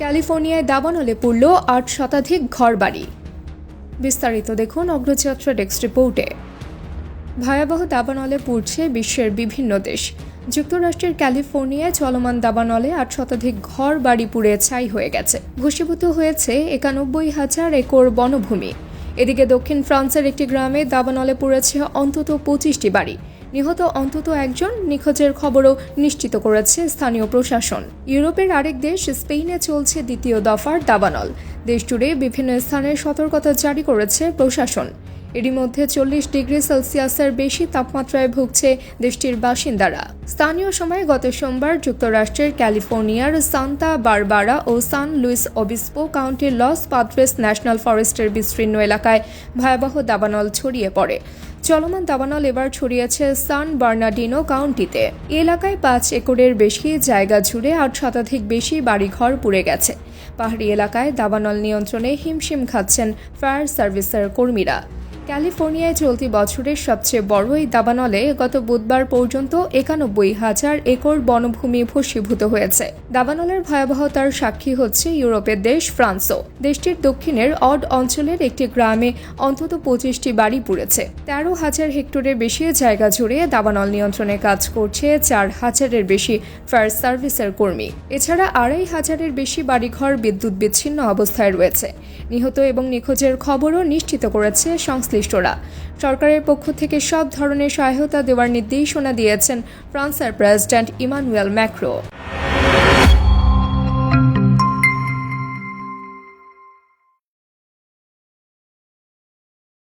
ক্যালিফোর্নিয়ায় দাবানলে পড়ল আট শতাধিক ঘরবাড়ি। বিস্তারিত দেখুন অগ্রযাত্রা ডেস্ক রিপোর্টে। ভয়াবহ দাবানলে পড়ছে বিশ্বের বিভিন্ন দেশ। যুক্তরাষ্ট্রের ক্যালিফোর্নিয়ায় চলমান দাবানলে আট শতাধিক ঘর বাড়ি পুড়ে ছাই হয়ে গেছে। ভূষীভূত হয়েছে একানব্বই হাজার একর বনভূমি। এদিকে দক্ষিণ ফ্রান্সের একটি গ্রামে দাবানলে পড়েছে অন্তত পঁচিশটি বাড়ি। নিহত অন্তত একজন নিখোঁজের খবরও নিশ্চিত করেছে স্থানীয় প্রশাসন। ইউরোপের আরেক দেশ স্পেনে চলছে দ্বিতীয় দফার দাবানল। দেশজুড়ে বিভিন্ন স্থানে সতর্কতা জারি করেছে প্রশাসন। এরই মধ্যে চল্লিশ ডিগ্রি সেলসিয়াসের বেশি তাপমাত্রায় ভুগছে দেশটির বাসিন্দারা। স্থানীয় সময়ে গত সোমবার যুক্তরাষ্ট্রের ক্যালিফোর্নিয়ার সান্তা বারবারা ও সান লুইস অবিস্পো কাউন্টির লস পাদ্রেস ন্যাশনাল ফরেস্টের বিস্তীর্ণ এলাকায় ভয়াবহ দাবানল ছড়িয়ে পড়ে। চলমান দাবানল এবার ছড়িয়েছে সান বার্নাডিনো কাউন্টিতে। এলাকায় পাঁচ একরের বেশি জায়গা জুড়ে আট শতাধিক বেশি বাড়িঘর পুড়ে গেছে। পাহাড়ি এলাকায় দাবানল নিয়ন্ত্রণে হিমশিম খাচ্ছেন ফায়ার সার্ভিসের কর্মীরা। ক্যালিফোর্নিয়ায় চলতি বছরের সবচেয়ে বড় এই দাবানলে গত বুধবার পর্যন্ত একানব্বই হাজার একর বনভূমি ভস্মীভূত হয়েছে। দাবানলের ভয়াবহতার সাক্ষী হচ্ছে ইউরোপের দেশ ফ্রান্সও। দেশটির দক্ষিণের অড অঞ্চলের একটি গ্রামে অন্তত পঁচিশটি বাড়ি পুড়েছে। তেরো হাজার হেক্টরের বেশি জায়গা জুড়ে দাবানল নিয়ন্ত্রণে কাজ করছে চার হাজারের বেশি ফায়ার সার্ভিসের কর্মী। এছাড়া আড়াই হাজারের বেশি বাড়িঘর বিদ্যুৎ বিচ্ছিন্ন অবস্থায় রয়েছে। নিহত এবং নিখোঁজের খবরও নিশ্চিত করেছে সংশ্লিষ্টরা। সরকারের পক্ষ থেকে সব ধরনের সহায়তা দেওয়ার নির্দেশনা দিয়েছেন ফ্রান্সের প্রেসিডেন্ট ইমানুয়েল ম্যাক্রো।